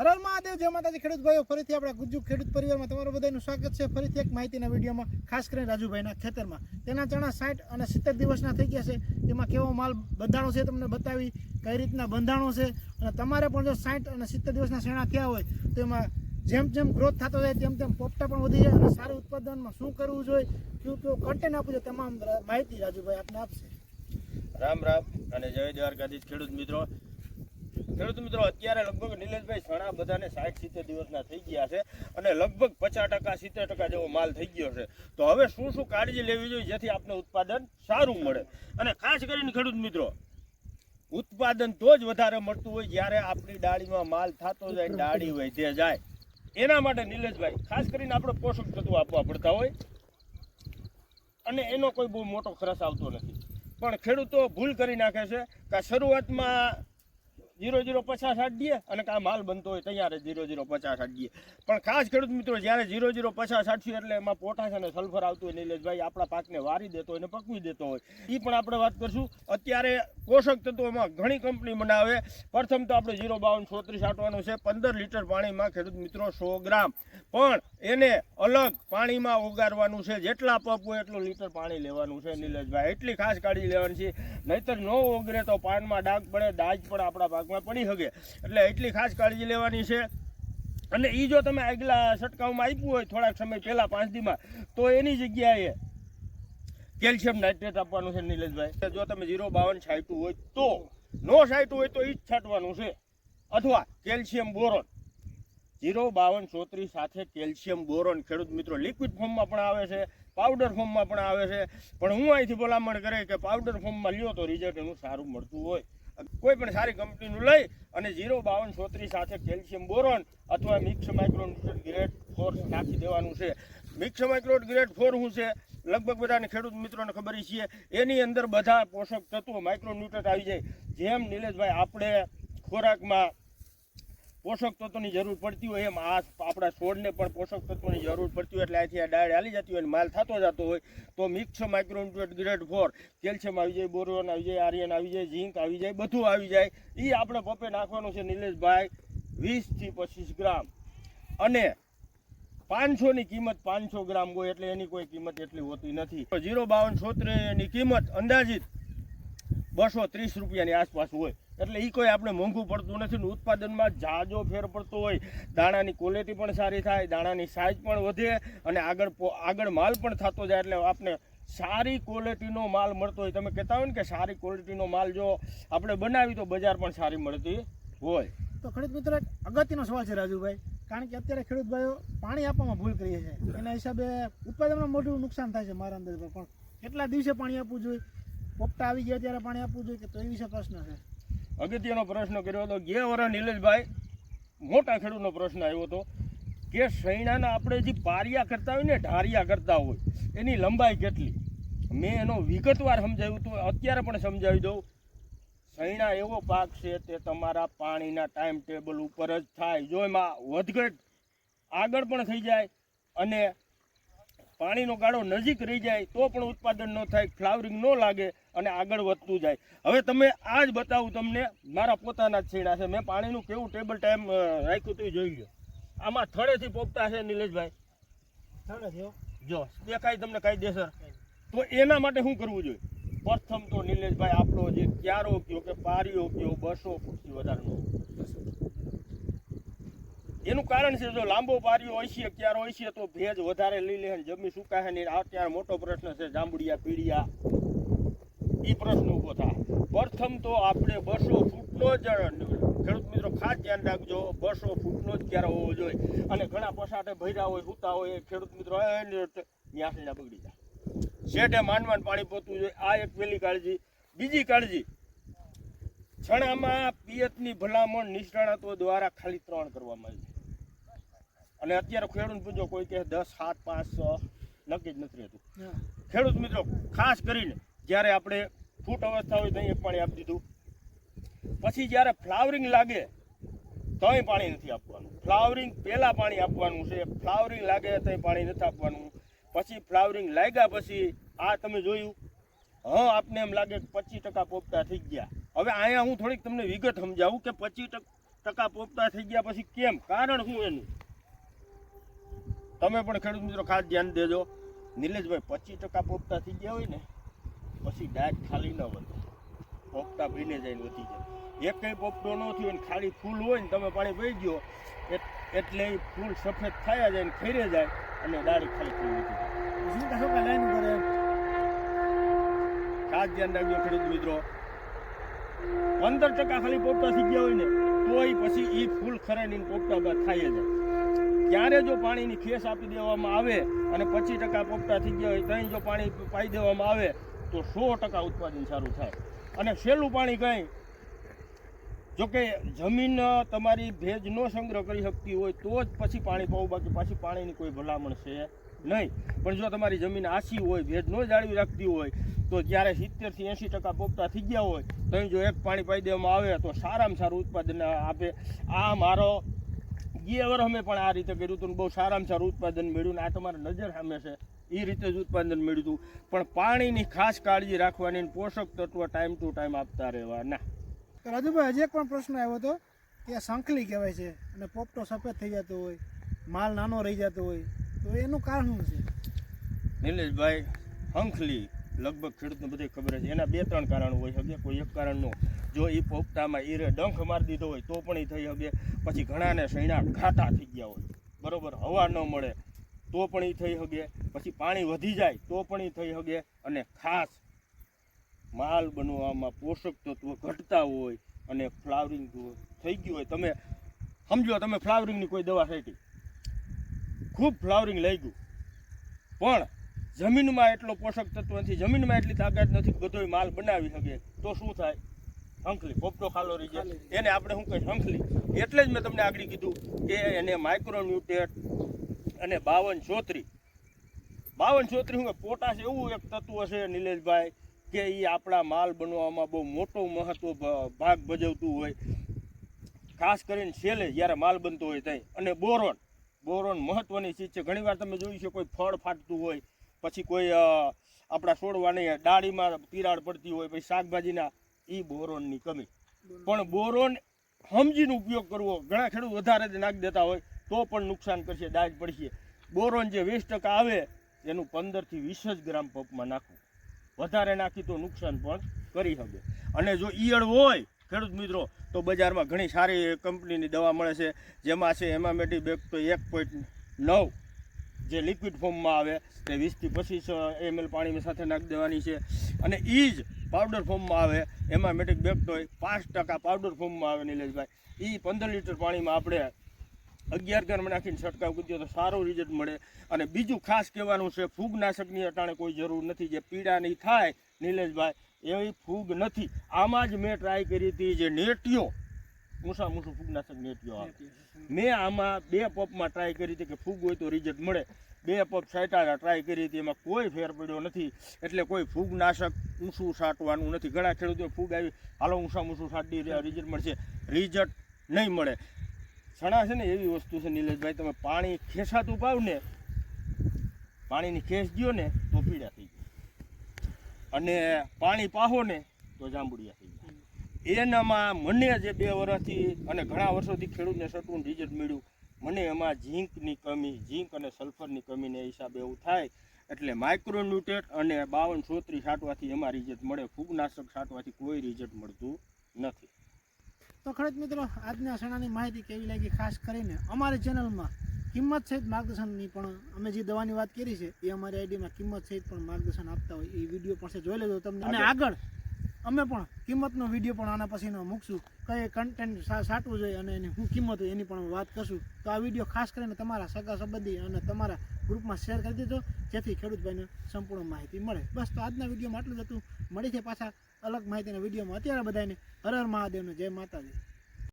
હરર મહાદેવ, જય માતાજી, ખેડૂત ભાઈઓ. ફરીથી આપણા ગુજુ ખેડૂત પરિવારમાં તમારું બધાનું સ્વાગત છે. ફરીથી એક માહિતીના વિડીયોમાં, ખાસ કરીને રાજુભાઈના ખેતરમાં. તેના ચણા સાઠ અને સિત્તેર દિવસના થઈ ગયા છે. તેમાં કેવો માલ બંધાણો છે તમને બતાવી, કઈ રીતના બંધાણો છે અને તમારે પણ જો સાઠ અને સિત્તેર દિવસના શેણા થયા હોય, તો એમાં જેમ જેમ ગ્રોથ થતો જાય, તેમ તેમ પોપટા પણ વધી જાય અને સારું ઉત્પાદનમાં શું કરવું જોઈએ કયું કયું કન્ટેન્ટ આપવું જોઈએ, તમામ માહિતી રાજુભાઈ આપને આપશે. રામ રામ અને જય દ્વારકાધીશ ખેડૂત મિત્રો. ખેડૂત મિત્રો, અત્યારે લગભગ નિલેશભાઈ ઘણા બધાને સાઠ સિત્તેર દિવસના થઈ ગયા છે અને લગભગ પચાસ ટકા, સિત્તેર ટકા જેવો માલ થઈ ગયો છે. તો હવે શું શું કાળજી લેવી જોઈએ જેથી આપને ઉત્પાદન સારું મળે? અને ખાસ કરીને ખેડૂત મિત્રો, ઉત્પાદન તો જ વધારે મળતું હોય જ્યારે આપણી ડાળીમાં માલ થતો જાય ડાળી વધે જાય. એના માટે નિલેશભાઈ, ખાસ કરીને આપણે પોષક તત્વો આપવા પડતા હોય. અને એનો કોઈ બહુ મોટો ખર્ચ આવતો નથી. પણ ખેડૂતો ભૂલ કરી નાખે છે કે શરૂઆતમાં જીરો જીરો પચાસ આઠ દે અને કાં માલ બનતો હોય તૈયાર જીરો જીરો પચાસ આઠ દે પણ ખાસ ખેડૂત મિત્રો, જ્યારે જીરો જીરો પચાસ આઠશું એટલે એમાં પોટાશ અને સલ્ફર આવતું હોય નિલેશભાઈ, આપણા પાકને વારી દેતો હોય ને પકવી દેતો હોય. એ પણ આપણે વાત કરશું. અત્યારે પોષક તત્વોમાં ઘણી કંપની બનાવે. પ્રથમ તો આપણે જીરો બાવન છોત્રીસ આંટવાનું છે. પંદર લીટર પાણીમાં ખેડૂત મિત્રો સો ગ્રામ. પણ એને અલગ પાણીમાં ઓગાળવાનું છે. જેટલા પપ હોય એટલું લીટર પાણી લેવાનું છે નિલેશભાઈ. એટલી ખાસ કાળજી લેવાની છે. નહીતર ન ઓગરે તો પાનમાં ડાઘ પડે દાજ પણ આપણા પાકમાં પડી શકે એટલે એટલી ખાસ કાળજી લેવાની છે. અને એ જો તમે આગલા છંટકાવમાં આપ્યું હોય થોડાક સમય પહેલાં પાંચ દીમાં, તો એની જગ્યાએ કેલ્શિયમ નાઇટ્રેટ આપવાનું છે નિલેશભાઈ. જો તમે ઝીરો બાવન છાંટ્યું હોય તો, નો છાંટ્યું હોય તો એ જ છાંટવાનું છે. અથવા કેલ્શિયમ બોરોન. ઝીરો બાવન ચોત્રીસ સાથે કેલ્શિયમ બોરોન ખેડૂત મિત્રો લિક્વિડ ફોર્મમાં પણ આવે છે, પાવડર ફોર્મમાં પણ આવે છે. પણ હું અહીંથી ભલામણ કરે કે પાવડર ફોર્મમાં લ્યો તો રિઝલ્ટ એનું સારું મળતું હોય. કોઈ પણ સારી કંપનીનું લઈ અને ઝીરો બાવન ચોત્રીસ સાથે કેલ્શિયમ બોરોન અથવા મિક્સ માઇક્રોન્યુટ્રન ગ્રેડ ફોર નાખી દેવાનું છે. મિક્સ માઇક્રો ગ્રેડ ફોર શું છે? લગભગ બધાને ખેડૂત મિત્રોને ખબર છે એની અંદર બધા પોષક તત્વો માઇક્રોન્યુટ્રન આવી જાય. જેમ નિલેશભાઈ, આપણે ખોરાકમાં પોષક તત્વોની જરૂર પડતી હોય એમ આ આપણા છોડને પણ પોષક તત્વોની જરૂર પડતી હોય એટલે અહીંથી આ ડાળ હાલી જતી હોય અને માલ થતો જતો હોય, તો mix micronutrient grade four calcium આવી જાય, બોરોન આવી જાય, આર્યન આવી જાય, ઝીંક આવી જાય, બધું આવી જાય. એ આપણે પપ્પે નાખવાનું છે નિલેશભાઈ વીસથી પચીસ ગ્રામ. અને પાંચસોની કિંમત પાંચસો ગ્રામ હોય એટલે એની કોઈ કિંમત એટલી હોતી નથી. જીરો બાવન છોતરેની કિંમત અંદાજિત બસો ત્રીસ રૂપિયાની આસપાસ હોય. એટલે એ કોઈ આપણે મોંઘું પડતું નથી ને ઉત્પાદનમાં જાજો ફેર પડતો હોય. દાણાની ક્વોલિટી પણ સારી થાય, દાણાની સાઇઝ પણ વધે અને આગળ આગળ માલ પણ થતો જાય એટલે આપણે સારી ક્વોલિટીનો માલ મળતો હોય. તમે કહેતા હોય ને કે સારી ક્વોલિટીનો માલ જો આપણે બનાવી તો બજાર પણ સારી મળતી હોય. તો ખેડૂત મિત્રો અગત્યનો સવાલ છે રાજુભાઈ. કારણ કે અત્યારે ખેડૂત ભાઈઓ પાણી આપવામાં ભૂલ કરીએ છે. એના હિસાબે ઉત્પાદનમાં મોટું નુકસાન થાય છે મારા અંદર પણ કેટલા દિવસે પાણી આપવું જોઈએ? પોપટા આવી ગયા ત્યારે પાણી આપવું જોઈએ કે તો એ વિશે પ્રશ્ન છે? અગત્યનો પ્રશ્ન કર્યો હતો. ગે વરા નિલેશભાઈ મોટા ખેડૂતનો પ્રશ્ન આવ્યો હતો કે શૈણાના આપણે જે પારિયા કરતા હોય ને, ઢારિયા કરતા હોય, એની લંબાઈ કેટલી? મેં એનો વિગતવાર સમજાવ્યું હતું, અત્યારે પણ સમજાવી દઉં. સૈણા એવો પાક છે તે તમારા પાણીના ટાઈમ ટેબલ ઉપર જ થાય. જો એમાં વધઘટ આગળ પણ થઈ જાય અને પાણીનો ગાળો નજીક રહી જાય તો પણ ઉત્પાદન ન થાય ફ્લાવરિંગ ન લાગે અને આગળ વધતું જાય. હવે તમે આ જ બતાવું તમને મારા પોતાના છેડા છે. મેં પાણીનું કેવું ટેબલ ટાઈમ રાખ્યું તો જોઈ લો આમાં થળેથી પોપતા છે નિલેશભાઈ. જો દેખાય તમને કાયદેસર? તો એના માટે શું કરવું જોઈએ? પ્રથમ તો નિલેશભાઈ આપણો જે ક્યારો કયો કે પારીઓ કયો બસો ફૂટથી વધારે ન હોય. એનું કારણ છે, જો લાંબો પારીઓ હોય છે, ક્યારો હોય છે, તો ભેજ વધારે લઈ લે જમી જમી સુકાશે નહીં અત્યારે મોટો પ્રશ્ન છે, જાંબુડિયા પીડિયા એ પ્રશ્ન ઊભો થાય. પ્રથમ તો આપણે બસો ફૂટનો જ, ખેડૂત મિત્રો, ખાસ ધ્યાન રાખજો, બસો ફૂટનો જ ક્યારે હોવો જોઈએ. અને ઘણા પસાટે ભર્યા હોય, સૂતા હોય ખેડૂત મિત્રો ન્યાસના બગડી જાય. શેઠે માંડવાન પાણી પોતું જોઈએ. આ એક પહેલી કાળજી. બીજી કાળજી. છણામાં પિયતની ભલામણ નિષ્ણાતો દ્વારા ખાલી ત્રણ કરવામાં આવી અને અત્યારે ખેડૂત પૂછો કોઈ કે દસ સાત પાંચ છ નક્કી જ નથી રહેતું. ખેડૂત મિત્રો ખાસ કરીને જ્યારે આપણે ફૂટ અવસ્થા હોય ત્યાં પાણી આપી દીધું. પછી જ્યારે ફ્લાવરિંગ લાગે તોય પાણી નથી આપવાનું. ફ્લાવરિંગ પહેલાં પાણી આપવાનું છે ફ્લાવરિંગ લાગે તોય પાણી નથી આપવાનું. પછી ફ્લાવરિંગ લાગ્યા પછી આ તમે જોયું હા આપને એમ લાગે કે પચીસ ટકા પોપતા થઈ ગયા. હવે અહીંયા હું થોડીક તમને વિગત સમજાવું કે પચીસ ટકા પોપટા થઈ ગયા પછી કેમ? કારણ શું એનું? તમે પણ ખેડૂત મિત્રો ખાસ ધ્યાન દેજો. નિલેશભાઈ પચીસ ટકા પોપતા થઈ ગયા હોય ને પછી ડાયટ ખાલી ન વધે. પોપતા ભીને જાય ને વધી જાય. એક કંઈ પોપટો ન થયો ને ખાલી ફૂલ હોય ને તમે પાણી પી ગયો એટ- એટલે એ ફૂલ સફેદ થયા જાય ને ખેરે જાય અને ડાળી ખાલી ફૂલ વધી જાય ખાસ ધ્યાન રાખજો ખેડૂત મિત્રો. પંદર ટકા ખાલી પોપટા થઈ ગયા હોય ને, તોય પછી એ ફૂલ ખરેની પોપટા થાય જાય ત્યારે જો પાણીની ખેસ આપી દેવામાં આવે અને પચીસ ટકા પોપટા થઈ ગયા હોય, ત્યાં જો પાણી પાઈ દેવામાં આવે, તો સો ટકા ઉત્પાદન સારું થાય. અને છેલ્લું પાણી કંઈ, જોકે જમીન તમારી ભેજ નો સંગ્રહ કરી શકતી હોય, તો જ પછી પાણી પાવું, બાકી પાછી પાણીની કોઈ ભલામણ છે નહીં. પણ જો તમારી જમીન આછી હોય, ભેજ ન જાળવી રાખતી હોય તો જ્યારે સિત્તેરથી એંશી ટકા પોપટા થઈ ગયા હોય તો જો એક પાણી પાઈ દેવામાં આવે તો સારામાં સારું ઉત્પાદન આપે. આ મારો ગીએ વર અમે પણ આ રીતે કર્યું હતું બહુ સારામાં સારું ઉત્પાદન મળ્યું ને આ તમારી નજર સામે છે. એ રીતે જ ઉત્પાદન મળ્યું હતું. પણ પાણીની ખાસ કાળજી રાખવાની પોષક તત્વો ટાઈમ ટુ ટાઈમ આપતા રહેવાના. રાજુભાઈ હજી એક પણ પ્રશ્ન આવ્યો હતો. કે સંખલી કહેવાય છે અને પોપટો સફેદ થઈ જતો હોય માલ નાનો રહી જતો હોય તો એનું કારણ શું છે? નિલેશભાઈ હંખલી લગભગ ખેડૂતને બધી ખબર છે. એના બે ત્રણ કારણ હોય શકે કોઈ એક કારણ નો જો એ પોપટામાં ઈરે ડંખ મારી દીધો હોય તો પણ એ થઈ શકે. પછી ઘણાને સૈણા ઘાટા થઈ ગયા હોય. બરોબર? હવા ન મળે તો પણ એ થઈ શકે. પછી પાણી વધી જાય તો પણ એ થઈ શકે. અને ખાસ માલ બનવામાં પોષક તત્વો ઘટતા હોય અને ફ્લાવરિંગ થઈ ગયું હોય. તમે સમજો, તમે ફ્લાવરિંગની કોઈ દવા છાંટી. ખૂબ ફ્લાવરિંગ લઈ ગયું પણ જમીનમાં એટલો પોષક તત્વ નથી જમીનમાં એટલી તાકાત નથી બધો બધોય માલ બનાવી શકે. તો શું થાય? હંખલી પોપટો ખાલો રહી જાય. એને આપણે શું કહીએ? હંખલી. એટલે જ મેં તમને આગળ કીધું કે એને માઇક્રોન્યુટ્રેટ અને બાવન ચોત્રી બાવન ચોત્રી શું કે? પોટાશ એવું એક તત્વ છે નિલેશભાઈ કે એ આપણા માલ બનવામાં બહુ મોટો મહત્વ ભાગ ભજવતું હોય. ખાસ કરીને છેલ્લે જ્યારે માલ બનતો હોય ત્યાં અને બોરોન. બોરોન મહત્વની ચીજ છે. ઘણીવાર તમે જોયું છે કોઈ ફળ ફાટતું હોય. પછી કોઈ આપણા છોડવાની ડાળીમાં તિરાડ પડતી હોય પછી શાકભાજીના એ બોરોનની કમી. પણ બોરોન સમજીને ઉપયોગ કરવો ઘણા ખેડૂત વધારે જ નાખી દેતા હોય તો પણ નુકસાન કરશે દાજ પડશે. બોરોન જે વીસ ટકા આવે એનું પંદરથી વીસ જ ગ્રામ પંપમાં નાખવું. વધારે નાખી તો નુકસાન પણ કરી શકે. અને જો ઈયળ હોય ખેડૂત મિત્રો તો બજારમાં ઘણી સારી કંપનીની દવા મળે છે. જેમાં છે એમામેટી બેગ તો એક પોઈન્ટ નવ. જે લિક્વિડ ફોર્મમાં આવે, તે વીસથી પચીસ એમએલ પાણીની સાથે નાખી દેવાની છે. અને એ જ પાવડર ફોર્મમાં આવે, એમાં મેટિક તો પાંચ ટકા પાવડર ફોર્મમાં આવે, નિલેશભાઈ. એ પંદર લીટર પાણીમાં આપણે અગિયાર ગ્રામ નાખીને છંટકાવ કરી તો સારું રિઝલ્ટ મળે. અને બીજું ખાસ કહેવાનું છે, ફૂગનાશકની અટાણે કોઈ જરૂર નથી. જે પીડાની થાય, નિલેશભાઈ, એવી ફૂગ નથી. આમાં જ મેં ટ્રાય કરી હતી જે નેટીઓ મૂસા મૂસું ફૂગનાશક નેટીઓ આવે. મેં આમાં બે પપમાં ટ્રાય કરી હતી કે ફૂગ હોય તો રિઝલ્ટ મળે. બે પપ સાઈટા ટ્રાય કરી હતી એમાં કોઈ ફેર પડ્યો નથી. એટલે કોઈ ફૂગનાશક ઊંસું સાટવાનું નથી. ઘણા ખેડૂતો ફૂગ આવી હાલો ઊંસા મૂસું સાટી રિઝલ્ટ મળશે. રિઝલ્ટ નહીં મળે. છણા છે ને એવી વસ્તુ છે નિલેશભાઈ તમે પાણી ખેંચાતું પાવ ને પાણીની ખેંચ ગયો ને તો પીડા થઈ ગયો. અને પાણી પાહો ને તો જાંબુડિયા થઈ જાય એનામાં મને જે બે વર્ષથી અને ઘણા વર્ષોથી ખેડૂતને સટવું રિઝલ્ટ મળ્યું. મને એમાં ઝીંકની કમી ઝીંક અને સલ્ફરની કમીને હિસાબે એવું થાય. એટલે માઇક્રોન્યુટ્રેટ અને બાવન સોત્રી છાંટવાથી એમાં રિઝલ્ટ મળે. ફૂગનાશક છાંટવાથી કોઈ રિઝલ્ટ મળતું નથી. તો ખરેજ મિત્રો આજના સણાની માહિતી કેવી લાગી ખાસ કરીને અમારી ચેનલમાં કિંમત સહિત માર્ગદર્શનની પણ અમે જે દવાની વાત કરી છે એ અમારી આઈડીમાં કિંમત સહિત પણ માર્ગદર્શન આપતા હોય એ વીડિયો પણ જોઈ લેજો તમને. અને આગળ અમે પણ કિંમતનો વીડિયો પણ આના પછીનો મૂકશું. કઈ કન્ટેન્ટ સાટવું જોઈએ અને એની શું કિંમત એની પણ વાત કરશું. તો આ વીડિયો ખાસ કરીને તમારા સગા સંબંધી અને તમારા ગ્રુપમાં શેર કરી દેજો. જેથી ખેડૂતભાઈને સંપૂર્ણ માહિતી મળે. બસ તો આજના વિડીયોમાં આટલું જ હતું. મળી છે પાછા અલગ માહિતીના વિડીયોમાં. અત્યારે બધાને હર હર મહાદેવને જય માતાજી.